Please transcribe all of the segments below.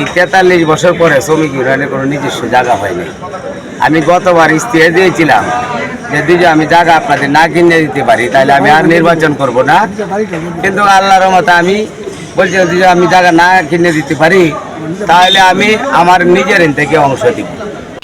এই তেতাল্লিশ বছর পরে শ্রমিক ইউনিয়নের কোনো নিজস্ব জায়গা হয়নি। আমি গতবার ইস্তিহার দিয়েছিলাম যে দিদি আমি জায়গা আপনাদের না কিনে দিতে পারি, তাহলে আমি আর নির্বাচন করব না। কিন্তু আল্লাহর মতো আমি বলছি, যদি আমি জায়গা না কিনে দিতে পারি, তাহলে আমি আমার নিজের থেকে অংশ দিব।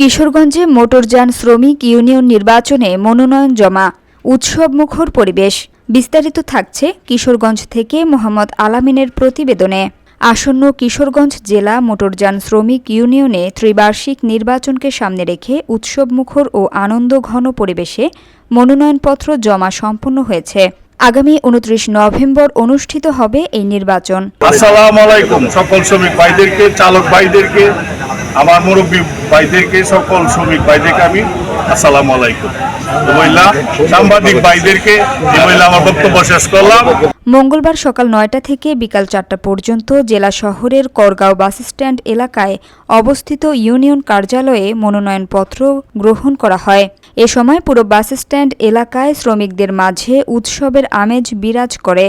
কিশোরগঞ্জে মোটরযান শ্রমিক ইউনিয়ন নির্বাচনে মনোনয়ন জমা, উৎসব মুখর পরিবেশ। বিস্তারিত থাকছে কিশোরগঞ্জ থেকে মোহাম্মদ আলামিনের প্রতিবেদনে। আসন্ন কিশোরগঞ্জ জেলা মোটরযান শ্রমিক ইউনিয়নে ত্রিবার্ষিক নির্বাচনকে সামনে রেখে উৎসব মুখর ও আনন্দ ঘন পরিবেশে মনোনয়নপত্র জমা সম্পন্ন হয়েছে। আগামী উনত্রিশ নভেম্বর অনুষ্ঠিত হবে এই নির্বাচন। আসসালামু আলাইকুম, সকল শ্রমিক ভাইদেরকে, চালক ভাইদেরকে, আমার মুরব্বী ভাইদেরকে, সকল শ্রমিক ভাইদেরকে আমি আসসালামু আলাইকুম। সাংবাদিক ভাইদেরকে আমার বক্তব্য শেষ করলাম। মঙ্গলবার সকাল নয়টা থেকে বিকাল চারটা পর্যন্ত জেলা শহরের করগাঁও বাসস্ট্যান্ড এলাকায় অবস্থিত ইউনিয়ন কার্যালয়ে মনোনয়নপত্র গ্রহণ করা হয়। এ সময় পুরো বাসস্ট্যান্ড এলাকায় শ্রমিকদের মাঝে উৎসবের আমেজ বিরাজ করে।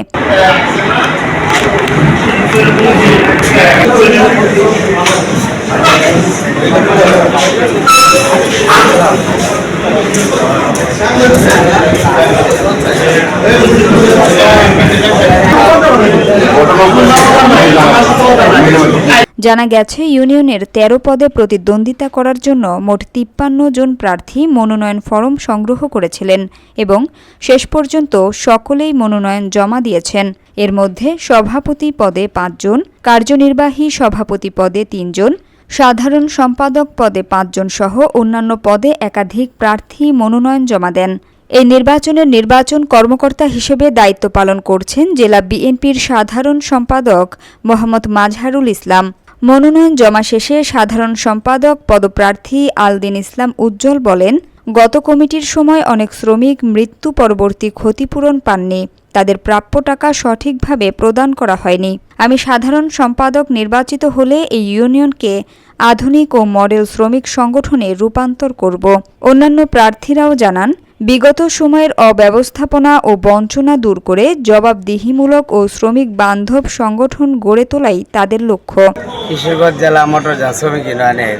জানা গেছে, ইউনিয়নের ১৩ পদে প্রতিদ্বন্দ্বিতা করার জন্য মোট তিপ্পান্ন জন প্রার্থী মনোনয়ন ফরম সংগ্রহ করেছিলেন এবং শেষ পর্যন্ত সকলেই মনোনয়ন জমা দিয়েছেন। এর মধ্যে সভাপতি পদে পাঁচজন, কার্যনির্বাহী সভাপতি পদে তিনজন, সাধারণ সম্পাদক পদে পাঁচজন সহ অন্যান্য পদে একাধিক প্রার্থী মনোনয়ন জমা দেন। এই নির্বাচনের নির্বাচন কর্মকর্তা হিসেবে দায়িত্ব পালন করছেন জেলা বিএনপির সাধারণ সম্পাদক মোহাম্মদ মাজহারুল ইসলাম। মনোনয়ন জমা শেষে সাধারণ সম্পাদক পদপ্রার্থী আলদিন ইসলাম উজ্জ্বল বলেন, গত কমিটির সময় অনেক শ্রমিক মৃত্যু পরবর্তী ক্ষতিপূরণ পাননি। তাদের প্রাপ্য টাকা সঠিকভাবে প্রদান করা হয়নি। আমি সাধারণ সম্পাদক নির্বাচিত হলে এই ইউনিয়নকে আধুনিক ও মডেল শ্রমিক সংগঠনে রূপান্তর করব। অন্যান্য প্রার্থীরাও জানান, বিগত সময়ের অব্যবস্থাপনা ও বঞ্চনা দূর করে জবাবদিহিমূলক ও শ্রমিক বান্ধব সংগঠন গড়ে তোলাই তাদের লক্ষ্য। কিশোরগঞ্জ জেলা মোটর শ্রমিক ইউনিয়নের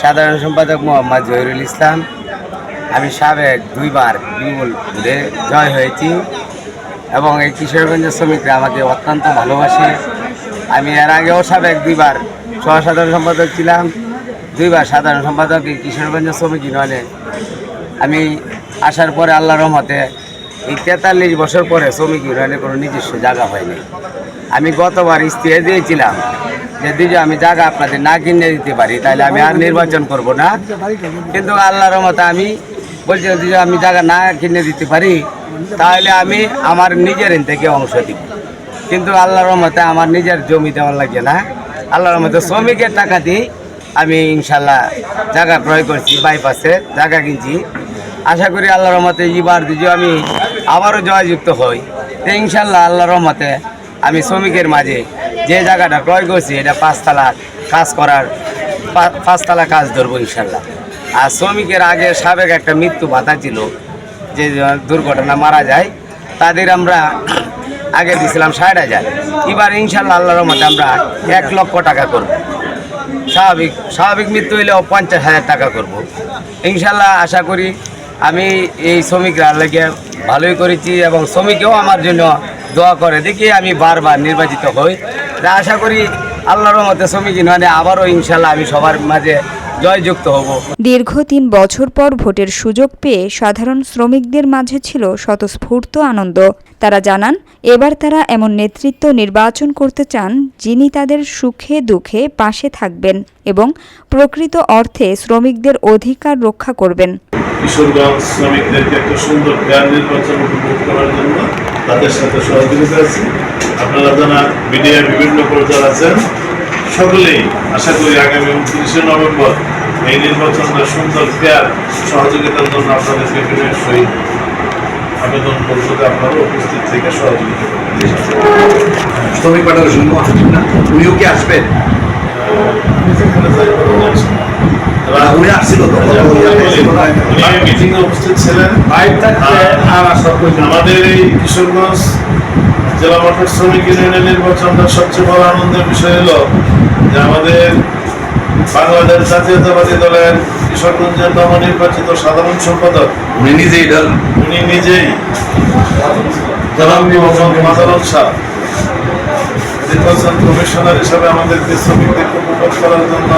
সাধারণ সম্পাদক মোহাম্মদ জহিরুল ইসলাম। আমি সাবেক দুইবার বিমূল জয় হয়েছি। এবং এই কিশোরগঞ্জের শ্রমিকরা আমাকে অত্যন্ত ভালোবাসে। আমি এর আগেও সাবেক দুইবার সহ সাধারণ সম্পাদক ছিলাম। দুইবার সাধারণ সম্পাদক এই কিশোরগঞ্জের শ্রমিক ইউনিয়নে। আমি আসার পরে আল্লাহ রহমতে এই তেতাল্লিশ বছর পরে শ্রমিক ইউনিয়নের কোনো নিজস্ব জায়গা হয়নি। আমি গতবার ইস্তিহার দিয়েছিলাম যে দিদি, আমি জায়গা আপনাদের না কিনে দিতে পারি, তাহলে আমি আর নির্বাচন করব না। কিন্তু আল্লাহর মতো আমি বলছি দিদি আমি জায়গা না কিনে দিতে পারি, তাহলে আমি আমার নিজের থেকে অংশ দিব। কিন্তু আল্লাহর রহমতে আমার নিজের জমি দেওয়ার লাগে না। আল্লাহর রহমতে শ্রমিকের টাকা দিয়ে আমি ইনশাল্লাহ জায়গা ক্রয় করছি বাইপাসে জায়গা কিনছি। আশা করি আল্লাহর রহমতে এবার যদি আমি আবারও জয়যুক্ত হই, তো ইনশাল্লাহ আল্লাহর রহমতে আমি শ্রমিকের মাঝে যে জায়গাটা ক্রয় করছি, এটা পাঁচতলা কাজ করার পাঁচতলা কাজ ধরবো ইনশাল্লাহ। আর শ্রমিকের আগে সাবেক একটা মৃত্যু ভাতা ছিল, যে দুর্ঘটনা মারা যায়, তাদের আমরা আগে দিয়েছিলাম ষাট হাজার। এবার ইনশাল্লাহ আল্লাহর রহমতে আমরা এক লক্ষ টাকা করব। স্বাভাবিক স্বাভাবিক মৃত্যু হইলেও পঞ্চাশ হাজার টাকা করব। ইনশাল্লাহ আশা করি আমি এই শ্রমিকরা লেগে ভালোই করেছি এবং শ্রমিকেও আমার জন্য দোয়া করে। দেখি আমি বারবার নির্বাচিত হই। আশা করি আল্লাহর মতে শ্রমিক মানে আবারও ইনশাল্লাহ আমি সবার মাঝে জয়যুক্ত হব। দীর্ঘ তিন বছর পর ভোটের সুযোগ পেয়ে সাধারণ শ্রমিকদের মাঝে ছিল স্বতঃস্ফূর্ত আনন্দ। তারা জানান এবার তারা এমন নেতৃত্ব নির্বাচন করতে চান যিনি তাদের সুখে দুঃখে পাশে থাকবেন এবং প্রকৃত অর্থে শ্রমিকদের অধিকার রক্ষা করবেন। কিশোরগঞ্জ শ্রমিকদেরকে একটা সুন্দর ফেয়ার নির্বাচন উপভোগ করার জন্য তাদের সাথে সহযোগিতা আছি। আপনারা যারা মিডিয়ার বিভিন্ন প্রচার আছেন। সকলেই আশা করি আগামী উনত্রিশে নভেম্বর এই নির্বাচনটা সুন্দর ফেয়ার সহযোগিতার জন্য আপনাদের ক্যাবিনেট সহিত আবেদন পরিষদে যে আপনারা উপস্থিত থেকে সহযোগিতা করবেন। শ্রমিক পাঠানোর না? উনিও কি আসবেন? উনি আসছিল তো উপস্থিত ছিলেন। আর আমাদের এই কিশোরগঞ্জ জেলা মোটর শ্রমিক ইউনিয়নের নির্বাচনটা সবচেয়ে বড় আনন্দের বিষয় হলো যে আমাদের বাংলাদেশ জাতীয়তাবাদী দলের কিশোরগঞ্জের নবনির্বাচিত সাধারণ সম্পাদক। উনি নিজেই উনি নিজেই জনাব মোহাম্মদ মাজারুল শাহ নির্বাচন কমিশনার হিসাবে আমাদেরকে শ্রমিকদেরকে প্রকাশ করার জন্য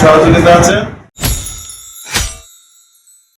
সহযোগিতা আছেন।